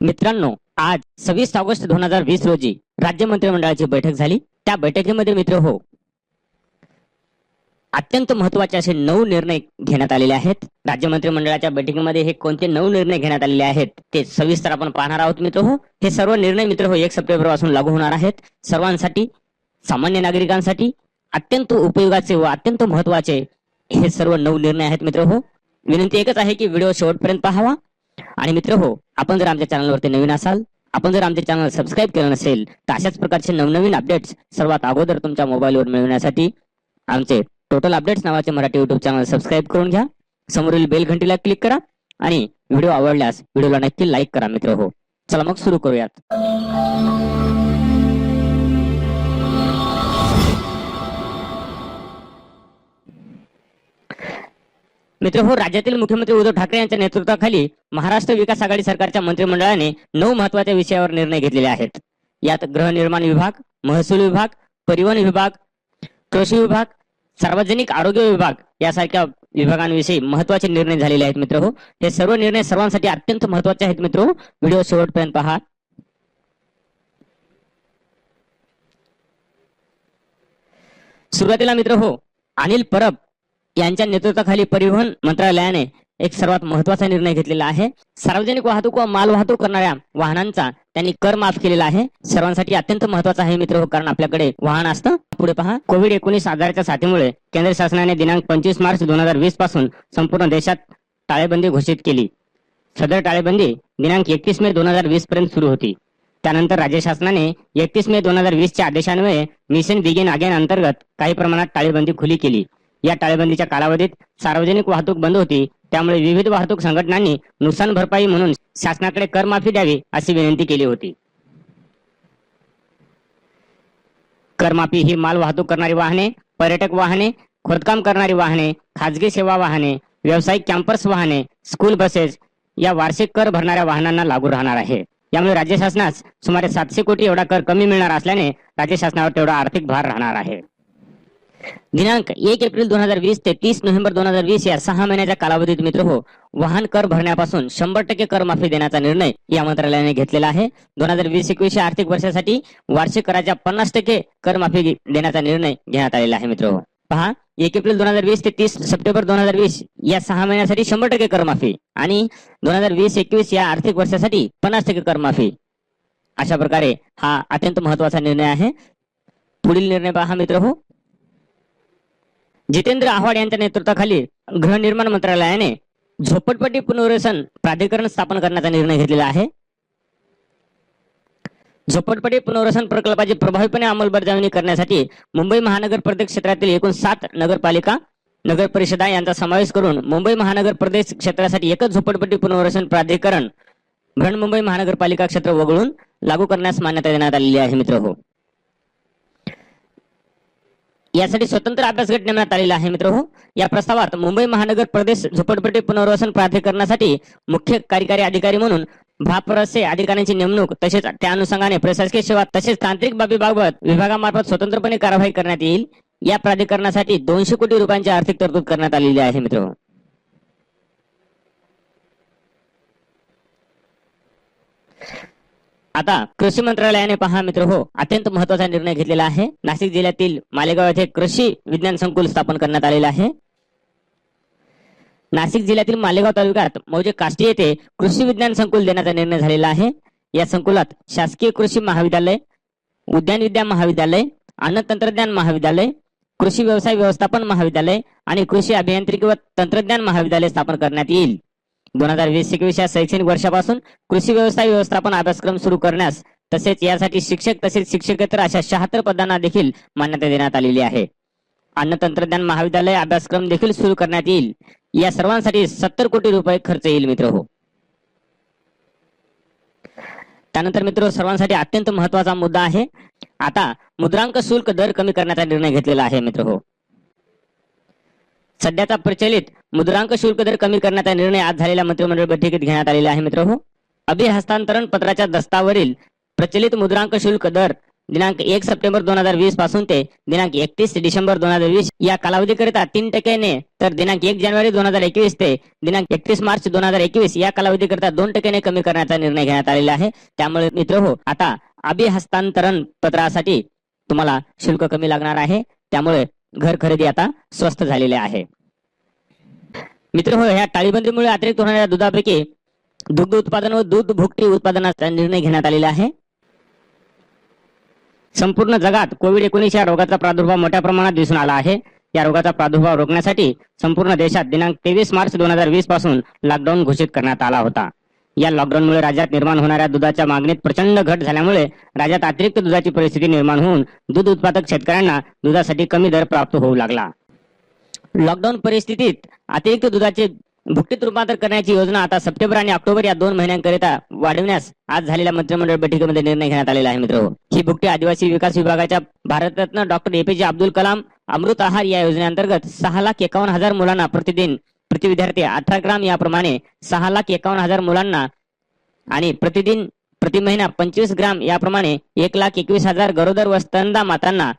मित्रांनो आज सव्वीस ऑगस्ट दोन हजार वीस रोजी राज्य मंत्रिमंडळाची बैठक झाली. त्या बैठकीमध्ये मित्र हो अत्यंत महत्त्वाचे असे नऊ निर्णय घेण्यात आलेले आहेत. राज्य मंत्रिमंडळाच्या बैठकीमध्ये हे कोणते नऊ निर्णय घेण्यात आलेले आहेत ते सविस्तर आपण पाहणार आहोत मित्र हो. हे सर्व निर्णय मित्र हो एक सप्टेंबरपासून लागू होणार आहेत. सर्वांसाठी सामान्य नागरिकांसाठी अत्यंत उपयोगाचे व अत्यंत महत्त्वाचे हे सर्व नऊ निर्णय आहेत मित्र हो. विनंती एकच आहे की व्हिडिओ शेवटपर्यंत पाहावा. आणि मित्र हो आपण जर आमच्या चॅनलवरती नवीन असाल आपण जर आमचे चॅनल सबस्क्राईब केलं नसेल तर अशाच प्रकारचे नवनवीन अपडेट्स सर्वात अगोदर तुमच्या मोबाईलवर मिळवण्यासाठी आमचे टोटल अपडेट्स नावाचे मराठी युट्यूब चॅनल सबस्क्राईब करून घ्या. समोरील बेल घंटीला क्लिक करा आणि व्हिडिओ आवडल्यास व्हिडिओला नक्की लाईक करा मित्र हो. चला मग सुरू करूयात. मित्र हो राज्यातील मुख्यमंत्री उद्धव ठाकरे यांच्या नेतृत्वाखाली महाराष्ट्र विकास आघाडी सरकारच्या मंत्रिमंडळाने नऊ महत्त्वाच्या विषयावर निर्णय घेतलेले आहेत. यात गृहनिर्माण विभाग महसूल विभाग परिवहन विभाग कृषी विभाग सार्वजनिक आरोग्य विभाग यासारख्या विभागांविषयी महत्त्वाचे निर्णय झालेले आहेत मित्र हो. हे सर्व निर्णय सर्वांसाठी अत्यंत महत्त्वाचे आहेत मित्र हो. व्हिडिओ शेवटपर्यंत पहा. सुरुवातीला मित्र हो अनिल परब यांच्या नेतृत्वाखाली परिवहन मंत्रालयाने एक सर्वात महत्त्वाचा निर्णय घेतलेला आहे. सार्वजनिक वाहतूक व माल वाहतूक करणाऱ्या वाहनांचा त्यांनी कर माफ केलेला आहे. सर्वांसाठी अत्यंत महत्त्वाचा आहे मित्र हो कारण आपल्याकडे वाहन असतं. पुढे पहा. कोविड एकोणीस आजाराच्या साथीमुळे केंद्र शासनाने दिनांक पंचवीस मार्च दोन हजार वीसपासून संपूर्ण देशात टाळेबंदी घोषित केली. सदर टाळेबंदी दिनांक एकतीस मे दोन हजार वीस पर्यंत सुरू होती. त्यानंतर राज्य शासनाने एकतीस मे दोन हजार वीसच्या आदेशान्वये मिशन बिगिन अगेन अंतर्गत काही प्रमाणात टाळेबंदी खुली केली. या टाळेबंदीच्या कालावधीत सार्वजनिक वाहतूक बंद होती. त्यामुळे विविध वाहतूक संघटनांनी नुकसान भरपाई म्हणून शासनाकडे करमाफी द्यावी अशी विनंती केली होती. करमाफी ही माल वाहतूक करणारी वाहने पर्यटक वाहने खोदकाम करणारी वाहने खाजगी सेवा वाहने व्यावसायिक कॅम्पर्स वाहने स्कूल बसेस या वार्षिक कर भरणाऱ्या वाहनांना लागू राहणार आहे. यामुळे राज्य शासनास सुमारे सातशे कोटी एवढा कर कमी मिळणार असल्याने राज्य शासनावर तेवढा आर्थिक भार राहणार आहे. दिनांक एक एप्रिल दोन हजार वीस ते तीस नोव्हेंबर दोन हजार वीस या सहा महिन्याच्या कालावधीत मित्र हो वाहन कर भरण्यापासून शंभर टक्के कर माफी देण्याचा निर्णय या मंत्रालयाने घेतलेला आहे. दोन हजार वीस एकवीस या आर्थिक वर्षासाठी वार्षिक कराच्या पन्नास टक्के कर माफी देण्याचा निर्णय घेण्यात आलेला आहे मित्र हो पहा एक एप्रिल दोन हजार वीस ते तीस सप्टेंबर दोन हजार वीस या सहा महिन्यासाठी शंभर टक्के करमाफी आणि दोन हजार वीस एकवीस या आर्थिक वर्षासाठी पन्नास टक्के करमाफी अशा प्रकारे हा अत्यंत महत्त्वाचा निर्णय आहे. पुढील निर्णय पहा मित्र हो जितेंद्र आव्हाड यांच्या नेतृत्वाखाली गृहनिर्माण मंत्रालयाने झोपडपट्टी पुनर्वसन प्राधिकरण स्थापन करण्याचा निर्णय घेतलेला आहे. झोपडपट्टी पुनर्वसन प्रकल्पाची प्रभावीपणे अंमलबजावणी करण्यासाठी मुंबई महानगर प्रदेश क्षेत्रातील एकूण सात नगरपालिका नगर परिषदा यांचा समावेश करून मुंबई महानगर प्रदेश क्षेत्रासाठी एकच झोपडपट्टी पुनर्वसन प्राधिकरण बृहन्मुंबई महानगरपालिका क्षेत्र वगळून लागू करण्यास मान्यता देण्यात आलेली आहे मित्र हो. यासाठी स्वतंत्र अभ्यास गट नेमण्यात आलेला आहे मित्र हो या प्रस्तावात मुंबई महानगर प्रदेश झोपडपट्टी पुनर्वसन प्राधिकरणासाठी मुख्य कार्यकारी अधिकारी म्हणून भापरसे अधिकाऱ्यांची नेमणूक तसेच त्या अनुषंगाने प्रशासकीय सेवा तसेच तांत्रिक बाबीबाबत विभागामार्फत स्वतंत्रपणे कारवाई करण्यात येईल. या प्राधिकरणासाठी दोनशे कोटी रुपयांची आर्थिक तरतूद करण्यात आलेली आहे मित्र आता कृषी मंत्रालयाने पहा मित्र हो अत्यंत महत्त्वाचा निर्णय घेतलेला आहे. नाशिक जिल्ह्यातील मालेगाव येथे कृषी विज्ञान संकुल स्थापन करण्यात आलेले आहे. नाशिक जिल्ह्यातील मालेगाव तालुक्यात मौजे काष्टी येथे कृषी विज्ञान संकुल देण्याचा निर्णय झालेला आहे. या संकुलात शासकीय कृषी महाविद्यालय उद्यान विद्या महाविद्यालय अन्न तंत्रज्ञान महाविद्यालय कृषी व्यवसाय व्यवस्थापन महाविद्यालय आणि कृषी अभियांत्रिकी व तंत्रज्ञान महाविद्यालय स्थापन करण्यात येईल. दोन हजार वीस एकवीस या शैक्षणिक वर्षापासून कृषी व्यवसाय व्यवस्थापन अभ्यासक्रम सुरू करण्यास तसेच यासाठी शिक्षक तसेच शिक्षकेतर अशा शहात्तर पदांना देखील मान्यता देण्यात आलेली आहे. अन्न तंत्रज्ञान महाविद्यालय अभ्यासक्रम देखील सुरू करण्यात येईल. या सर्वांसाठी सत्तर कोटी रुपये खर्च येईल मित्र हो. त्यानंतर मित्र हो, सर्वांसाठी अत्यंत महत्त्वाचा मुद्दा आहे. आता मुद्रांक शुल्क दर कमी करण्याचा निर्णय घेतलेला आहे मित्र हो. सध्याचा प्रचलित मुद्रांक शुल्क दर कमी करण्याचा निर्णय आज झालेल्या मंत्रिमंडळ बैठकीत घेण्यात आलेला आहे मित्र हो अभिहस्तांतरण पत्राच्या दस्तावरील प्रचलित मुद्रांक शुल्क दर दिनांक एक सप्टेंबर दोन हजार वीसपासून ते दिनांक एकतीस डिसेंबर दोन हजार वीस या कालावधीकरिता तीन टक्क्याने तर दिनांक एक जानेवारी दोन हजार एकवीस ते दिनांक एकतीस मार्च दोन हजार एकवीस या कालावधीकरिता दोन टक्क्याने कमी करण्याचा निर्णय घेण्यात आलेला आहे. त्यामुळे मित्र हो आता अभिहस्तांतरण पत्रासाठी तुम्हाला शुल्क कमी लागणार आहे. त्यामुळे घर खरेदी आता स्वस्त झालेले आहे. मित्र हो ह्या टाळीबंदीमुळे अतिरिक्त होणाऱ्या दुधापैकी दुग्ध उत्पादन व दूध भुकटी उत्पादनाचा निर्णय घेण्यात आलेला आहे. संपूर्ण जगात कोविड एकोणीस या रोगाचा प्रादुर्भाव मोठ्या प्रमाणात दिसून आला आहे. या रोगाचा प्रादुर्भाव रोखण्यासाठी संपूर्ण देशात दिनांक तेवीस मार्च दोन हजार वीसपासून लॉकडाऊन घोषित करण्यात आला होता. या लॉकडाऊनमुळे राज्यात निर्माण होणाऱ्या दुधाच्या मागणीत प्रचंड घट झाल्यामुळे राज्यात अतिरिक्त दुधाची परिस्थिती निर्माण होऊन दूध उत्पादक शेतकऱ्यांना दुधासाठी कमी दर प्राप्त होऊ लागला. लॉकडाऊन परिस्थितीत अतिरिक्त दुधाचे भुकटीत रूपांतर करण्याची योजना आता सप्टेंबर आणि ऑक्टोबर या दोन महिन्यांकरिता वाढवण्यास आज झालेल्या मंत्रिमंडळ बैठकीमध्ये निर्णय घेण्यात आलेला आहे मित्र ही भुकटी आदिवासी विकास विभागाच्या Bharat Ratna doctor A P J Abdul Kalam Amrut Aahar या योजनेअंतर्गत सहा लाख एकावन्न हजार मुलांना प्रतिदिन प्रति विद्यार्थी अठरा ग्राम याप्रमाणे सहा लाख एकावन्न हजार मुलांना आणि प्रतिदिन प्रति महिना पंचवीस ग्राम याप्रमाणे एक लाख एकवीस हजार गरोदर व स्तनदा मातांना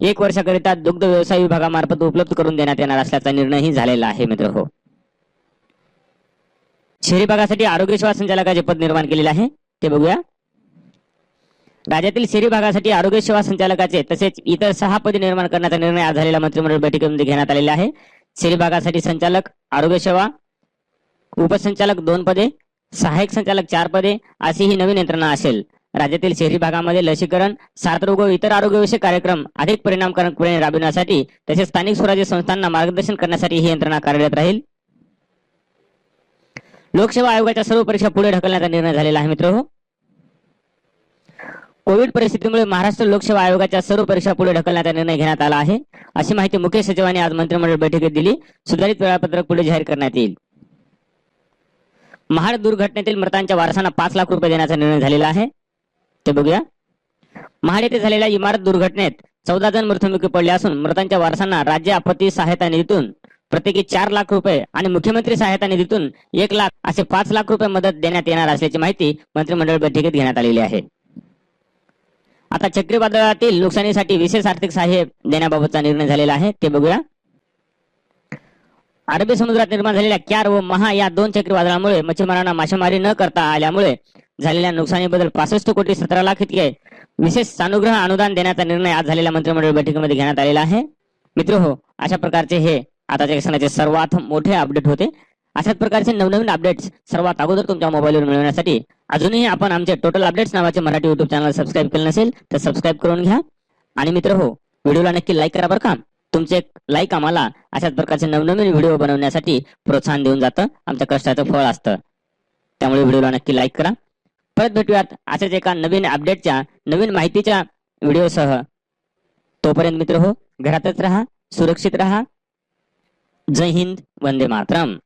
एक वर्षाकरिता दुग्ध व्यवसाय विभागामार्फत उपलब्ध करून देण्यात येणार असल्याचा निर्णयही झालेला आहे मित्र हो. शहरी भागासाठी आरोग्य सेवा संचालकाचे पद निर्माण केलेले आहे. ते बघूया. राज्यातील शहरी भागासाठी आरोग्य सेवा संचालकाचे तसेच इतर सहा पदे निर्माण करण्याचा निर्णय आज झालेल्या मंत्रिमंडळ बैठकीमध्ये घेण्यात आलेला आहे. शहरी भागासाठी संचालक आरोग्य सेवा उपसंचालक दोन पदे सहाय्यक संचालक चार पदे अशी ही नवीन यंत्रणा असेल. राज्यातील शहरी भागामध्ये लसीकरण साथरोग व इतर आरोग्यविषयक कार्यक्रम अधिक परिणामकारकपणे राबविण्यासाठी तसेच स्थानिक स्वराज्य संस्थांना मार्गदर्शन करण्यासाठी ही यंत्रणा कार्यरत राहील. लोकसेवा आयोगाच्या सर्व परीक्षा पुढे ढकलण्याचा निर्णय झालेला आहे मित्र हो कोविड परिस्थितीमुळे महाराष्ट्र लोकसेवा आयोगाच्या सर्व परीक्षा पुढे ढकलण्याचा निर्णय घेण्यात आला आहे. अशी माहिती मुख्य सचिवांनी आज मंत्रिमंडळ बैठकीत दिली. सुधारित वेळापत्रक पुढे जाहीर करण्यात येईल. महाड दुर्घटनेतील मृतांच्या वारसांना पाच लाख रुपये देण्याचा निर्णय झालेला आहे. ते बघूया. महाड येथे झालेल्या इमारत दुर्घटनेत चौदा जण मृत्युमुखी पडले असून मृतांच्या वारसांना राज्य आपत्ती सहायता निधीतून प्रत्येकी चार लाख रुपये आणि मुख्यमंत्री सहायता निधीतून एक लाख असे पाच लाख रुपये मदत देण्यात येणार असल्याची माहिती मंत्रिमंडळ बैठकीत घेण्यात आलेली आहे. आता चक्रीवादळातील नुकसानीसाठी विशेष आर्थिक सहाय्य देण्याबाबतचा निर्णय झालेला आहे. ते बघूया. अरबी समुद्रात निर्माण झालेल्या क्यार व महा या दोन चक्रीवादळामुळे मच्छीमारांना मासेमारी न करता आल्यामुळे झालेल्या नुकसानीबद्दल पासष्ट कोटी सतरा लाख इतके विशेष सानुग्रह अनुदान देण्याचा निर्णय आज झालेल्या मंत्रिमंडळ बैठकीमध्ये घेण्यात आलेला आहे. मित्र हो अशा प्रकारचे हे आताच्या क्षणाचे सर्वात मोठे अपडेट होते. अशाच प्रकारचे नवनवीन अपडेट्स सर्वात अगोदर तुमच्या मोबाईलवर मिळवण्यासाठी अजूनही आपण आमच्या टोटल अपडेट्स नावाचे मराठी युट्यूब चॅनल सबस्क्राईब केलं नसेल तर सबस्क्राईब करून घ्या. आणि मित्र हो व्हिडिओला नक्की लाईक करा बरं का. तुमचे एक लाईक आम्हाला अशाच प्रकारचे नवनवीन व्हिडिओ बनवण्यासाठी प्रोत्साहन देऊन जातं. आमच्या कष्टाचं फळ असतं. त्यामुळे व्हिडिओला नक्की लाईक करा. परत भेटूयात अशाच एका नवीन अपडेटच्या नवीन माहितीच्या व्हिडिओसह. तोपर्यंत मित्र हो घरातच राहा सुरक्षित राहा. जय हिंद वंदे मातरम.